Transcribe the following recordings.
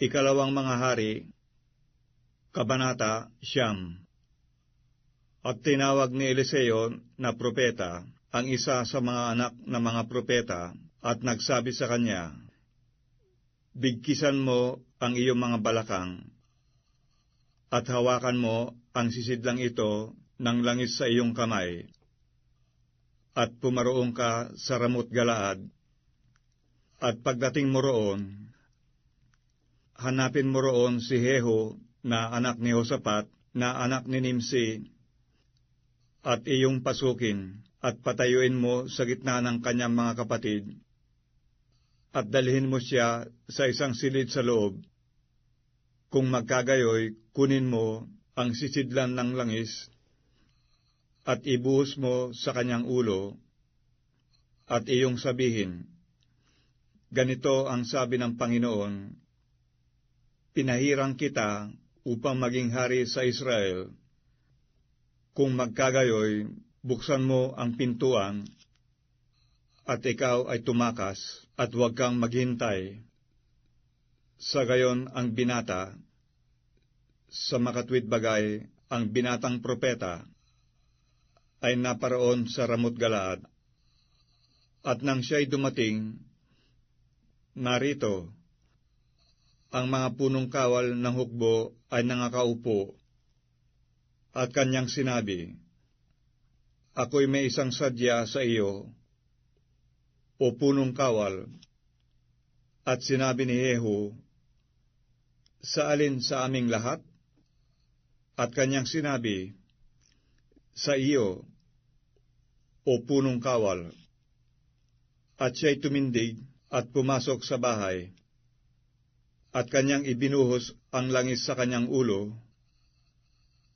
Ikalawang mga hari, Kabanata Siyam. At tinawag ni Eliseo na propeta ang isa sa mga anak ng mga propeta at nagsabi sa kanya, Bigkisan mo ang iyong mga balakang at hawakan mo ang sisidlang ito ng langis sa iyong kamay at pumaroong ka sa Ramot Galaad. At pagdating mo roon, hanapin mo roon si Jeho na anak ni Hosapat na anak ni Nimsi at iyong pasukin at patayuin mo sa gitna ng kanyang mga kapatid at dalhin mo siya sa isang silid sa loob. Kung magkagayoy, kunin mo ang sisidlan ng langis at ibuhos mo sa kanyang ulo at iyong sabihin, Ganito ang sabi ng Panginoon, Pinahirang kita upang maging hari sa Israel. Kung magkagayoy, buksan mo ang pintuan at ikaw ay tumakas at huwag kang maghintay. Sa gayon ang binata, sa makatwid bagay, ang binatang propeta, ay naparoon sa Ramot Galaad. At nang siya'y dumating, narito, ang mga punong kawal ng hukbo ay nangakaupo, at kanyang sinabi, Ako'y may isang sadya sa iyo, o punong kawal, at sinabi ni Jehu, Sa alin sa aming lahat? At kanyang sinabi, Sa iyo, o punong kawal. At siya'y tumindig at pumasok sa bahay, at kanyang ibinuhos ang langis sa kanyang ulo,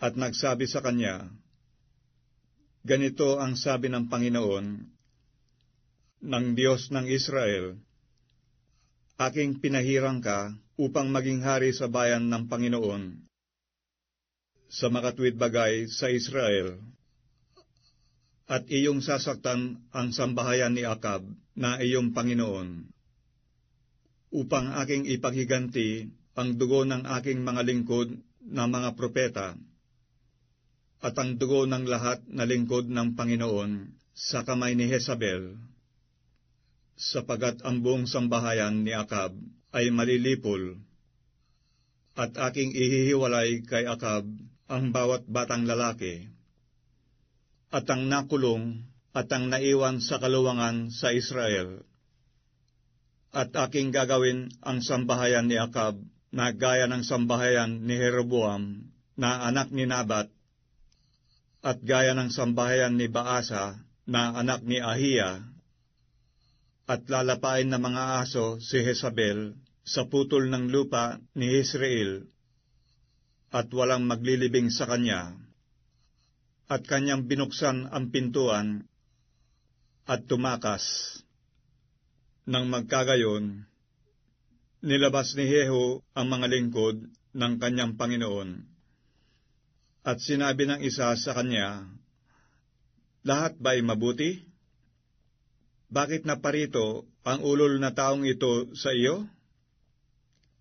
at nagsabi sa kanya, Ganito ang sabi ng Panginoon, ng Diyos ng Israel, Aking pinahirang ka upang maging hari sa bayan ng Panginoon, sa makatwid bagay sa Israel, at iyong sasaktan ang sambahayan ni Akab na iyong Panginoon, upang aking ipaghiganti ang dugo ng aking mga lingkod na mga propeta, at ang dugo ng lahat na lingkod ng Panginoon sa kamay ni Jezabel sapagat ang buong sambahayan ni Akab ay malilipol, at aking ihihiwalay kay Akab ang bawat batang lalaki, at ang nakulong at ang naiwan sa kaluwangan sa Israel. At aking gagawin ang sambahayan ni Akab na gaya ng sambahayan ni Jeroboam na anak ni Nabat, at gaya ng sambahayan ni Baasa na anak ni Ahiya at lalapain ng mga aso si Jezabel sa putol ng lupa ni Israel, at walang maglilibing sa kanya. At kanyang binuksan ang pintuan at tumakas. Nang magkagayon, nilabas ni Jehu ang mga lingkod ng kanyang Panginoon. At sinabi ng isa sa kanya, Lahat ba'y mabuti? Bakit naparito ang ulol na taong ito sa iyo?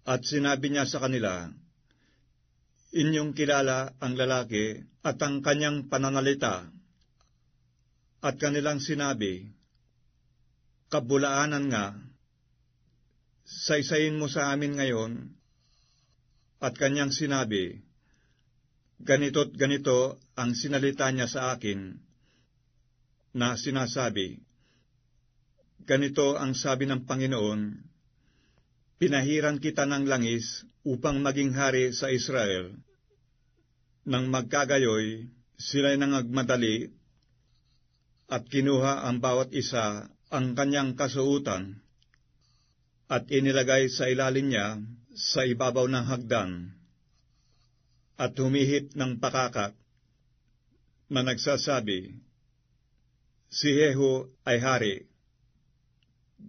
At sinabi niya sa kanila, Inyong kilala ang lalaki at ang kanyang pananalita. At kanilang sinabi, Kabulaanan nga, saysayin mo sa amin ngayon. At kanyang sinabi, Ganito't ganito ang sinalita niya sa akin, na sinasabi, Ganito ang sabi ng Panginoon, Pinahiran kita ng langis upang maging hari sa Israel. Nang magkagayoy, sila'y nangagmadali at kinuha ang bawat isa ang kanyang kasuutan at inilagay sa ilalim niya sa ibabaw ng hagdan at humihip ng pakakat na nagsasabi, Si Jehu ay hari.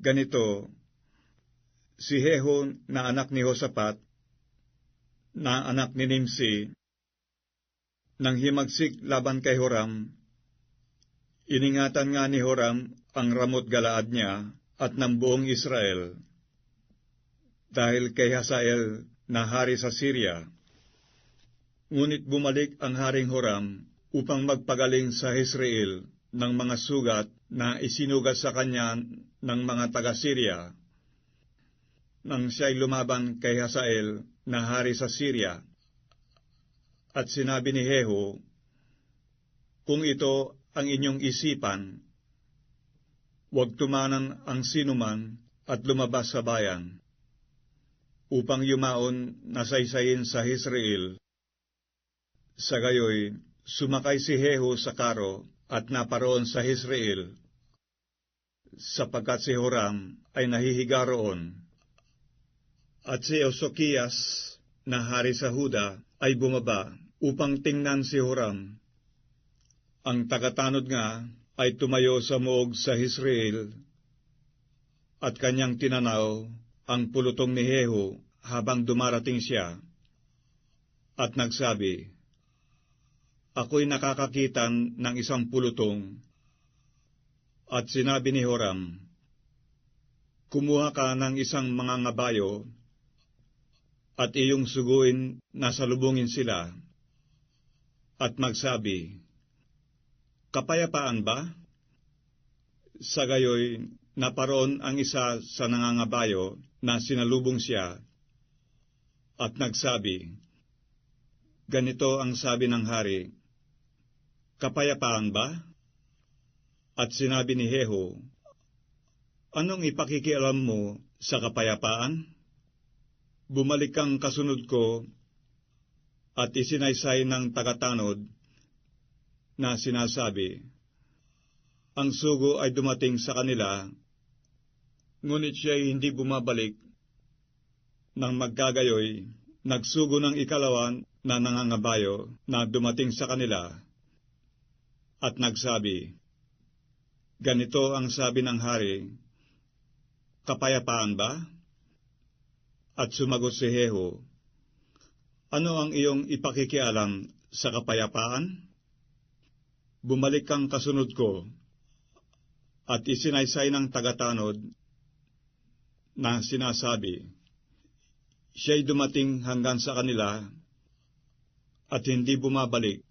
Ganito, si Jehu na anak ni Hosapat, na anak ni Nimsi, nang himagsik laban kay Horam, iningatan nga ni Horam ang ramot galaad niya at ng buong Israel. dahil kay Hazael na hari sa Syria. Ngunit bumalik ang Haring Horam upang magpagaling sa Israel ng mga sugat na isinugat sa kanya ng mga taga-Syria. Nang siya'y lumaban kay Hazael na hari sa Syria. At sinabi ni Jehu, Kung ito ang inyong isipan, huwag tumanan ang sinuman at lumabas sa bayan upang yumaon na saysayin sa Israel. Sa gayoy, sumakay si Jehu sa karo at naparoon sa Israel, sapagkat si Horam ay nahihiga roon. At si Eusokiyas, na hari sa Huda, ay bumaba upang tingnan si Horam. Ang tagatanod nga ay tumayo sa moog sa Israel at kanyang tinanaw ang pulutong ni Jehu habang dumarating siya. At nagsabi, Ako'y nakakakitan ng isang pulutong. At sinabi ni Horam, Kumuha ka ng isang mga ngabayo at iyong suguin na salubungin sila. At magsabi, Kapayapaan ba? Sa gayoy, naparoon ang isa sa nangangabayo na sinalubong siya at nagsabi, Ganito ang sabi ng hari, Kapayapaan ba? At sinabi ni Jeho, Anong ipakikialam mo sa kapayapaan? Bumalik kang kasunod ko at isinaysay ng tagatanod na sinasabi, Ang sugo ay dumating sa kanila, ngunit siya ay hindi bumabalik nang magkagayoy, nagsugo ng ikalawan na nangangabayo na dumating sa kanila at nagsabi, Ganito ang sabi ng hari, Kapayapaan ba? At sumagot si Jeho, Ano ang iyong ipakikialam sa kapayapaan? Bumalik kang kasunod ko, at isinaysay ng tagatanod na sinasabi, siya'y dumating hanggang sa kanila at hindi bumabalik.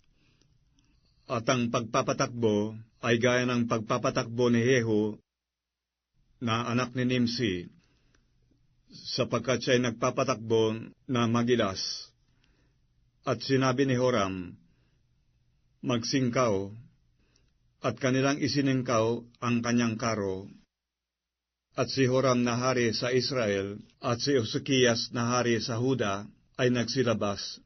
At ang pagpapatakbo ay gaya ng pagpapatakbo ni Jehu na anak ni Nimsi, sapagkat siya'y nagpapatakbo na magilas. At sinabi ni Horam, Magsingkaw, at kanilang isiningkaw ang kanyang karo. At si Horam na hari sa Israel at si Ezekias na hari sa Huda ay nagsilabas,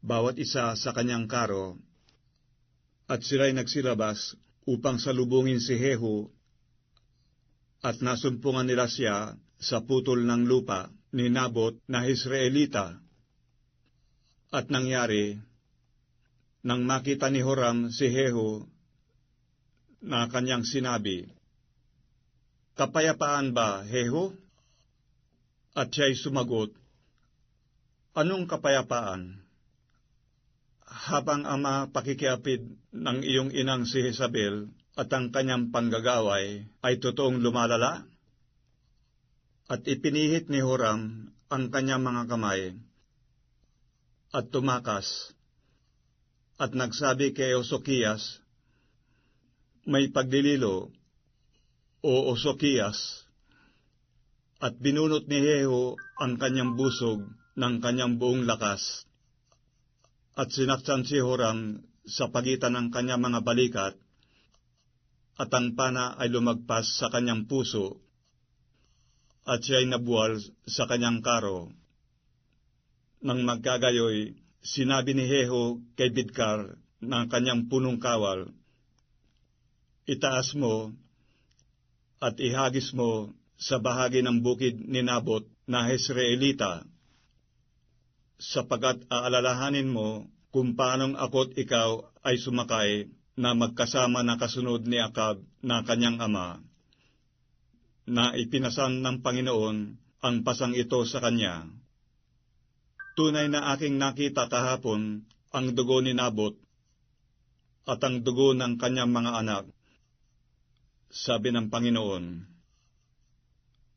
bawat isa sa kanyang karo, at sila'y nagsilabas upang salubungin si Jehu at nasumpungan nila siya sa putol ng lupa ni Nabot na Israelita. At nangyari, nang makita ni Horam si Jehu na kanyang sinabi, Kapayapaan ba, Heho? At siya'y sumagot, Anong kapayapaan? Habang ama pakikiapid ng iyong inang si Jezabel at ang kanyang panggagaway ay totoong lumalala? At ipinihit ni Horam ang kanyang mga kamay at tumakas at nagsabi kay Osokiyas, May pagdililo o Osokiyas, at binunot ni Jeho ang kanyang busog ng kanyang buong lakas, at sinaksan si Horam sa pagitan ng kanyang mga balikat, at ang pana ay lumagpas sa kanyang puso, at siya ay nabuwal sa kanyang karo. Nang magkagayoy, sinabi ni Jeho kay Bidkar ng kanyang punong kawal, Itaas mo at ihagis mo sa bahagi ng bukid ni Nabot na Hesreelita, sapagat aalalahanin mo kung paanong ako't ikaw ay sumakay na magkasama na kasunod ni Akab na kanyang ama, na ipinasan ng Panginoon ang pasang ito sa kanya. Tunay na aking nakita kahapon ang dugo ni Nabot at ang dugo ng kanyang mga anak sabi ng Panginoon,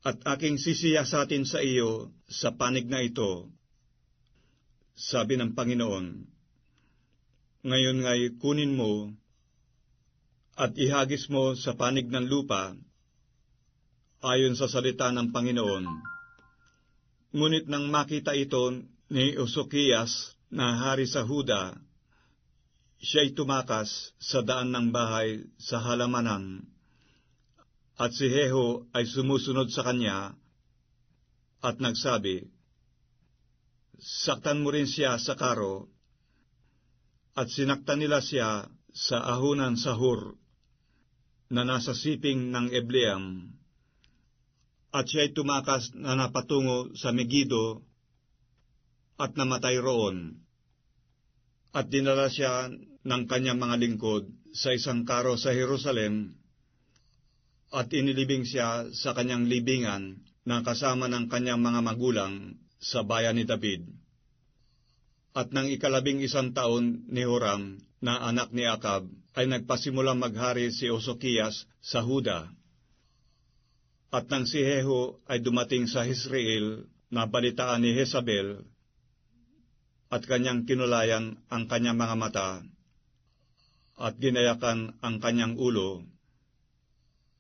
at aking sisiyasatin sa iyo sa panig na ito. Sabi ng Panginoon, Ngayon nga'y kunin mo at ihagis mo sa panig ng lupa ayon sa salita ng Panginoon. Ngunit nang makita ito ni Usukias na hari sa Huda, siya'y tumakas sa daan ng bahay sa halamanan, at si Jeho ay sumusunod sa kanya at nagsabi, Saktan mo rin siya sa karo, at sinaktan nila siya sa ahunan sa Hur, na nasa siping ng Ebleam, at siya'y tumakas na napatungo sa Megido at namatay roon. At dinala siya ng kanyang mga lingkod sa isang karo sa Jerusalem at inilibing siya sa kanyang libingan na kasama ng kanyang mga magulang sa bayan ni David. At nang ikalabing isang taon ni Horam na anak ni Akab ay nagpasimulang maghari si Osokias sa Huda. At nang si Jeho ay dumating sa Israel na balitaan ni Jezabel at kanyang kinulayan ang kanyang mga mata at ginayakan ang kanyang ulo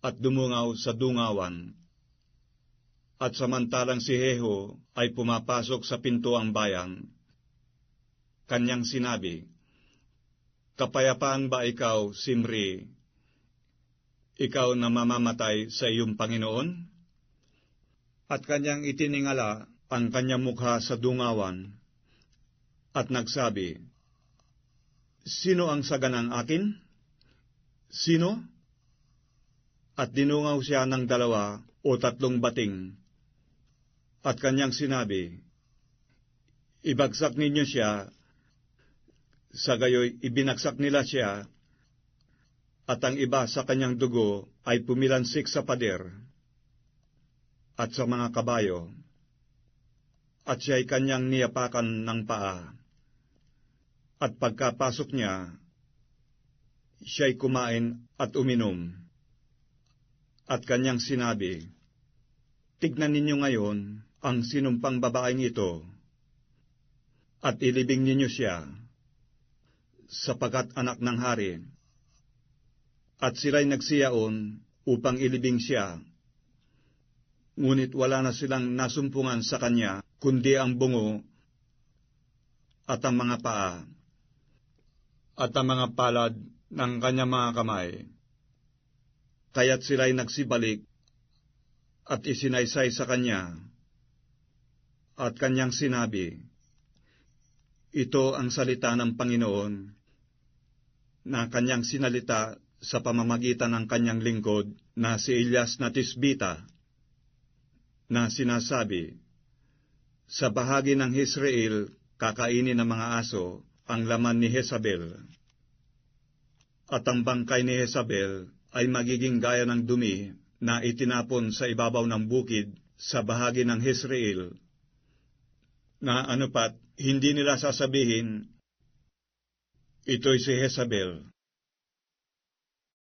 at dumungaw sa dungawan. At samantalang si Jeho ay pumapasok sa pinto ang bayan, kanyang sinabi, Kapayapaan ba ikaw, Simri, ikaw na mamamatay sa iyong Panginoon? At kanyang itiningala ang kanyang mukha sa dungawan, at nagsabi, Sino ang saganang akin? Sino? At dinungaw siya ng dalawa o tatlong bating. At kanyang sinabi, Ibagsak ninyo siya, sa gayoy ibinagsak nila siya, at ang iba sa kanyang dugo ay pumilansik sa pader at sa mga kabayo, at siya'y kanyang niyapakan ng paa. At pagkapasok niya, siya'y kumain at uminom. At kanyang sinabi, Tignan ninyo ngayon ang sinumpang babaeng ito, at ilibing ninyo siya, sapagat anak ng hari. At sila'y nagsiyaon upang ilibing siya, ngunit wala na silang nasumpungan sa kanya, kundi ang bungo at ang mga paa at ang mga palad ng kanyang mga kamay. Kaya't sila'y nagsibalik at isinaysay sa kanya, at kanyang sinabi, Ito ang salita ng Panginoon, na kanyang sinalita sa pamamagitan ng kanyang lingkod na si Elias na Tisbita, na sinasabi, Sa bahagi ng Israel, kakainin ng mga aso ang laman ni Jezabel. At ang bangkay ni Jezabel ay magiging gaya ng dumi na itinapon sa ibabaw ng bukid sa bahagi ng Israel, na anupat hindi nila sasabihin, ito'y si Jezabel,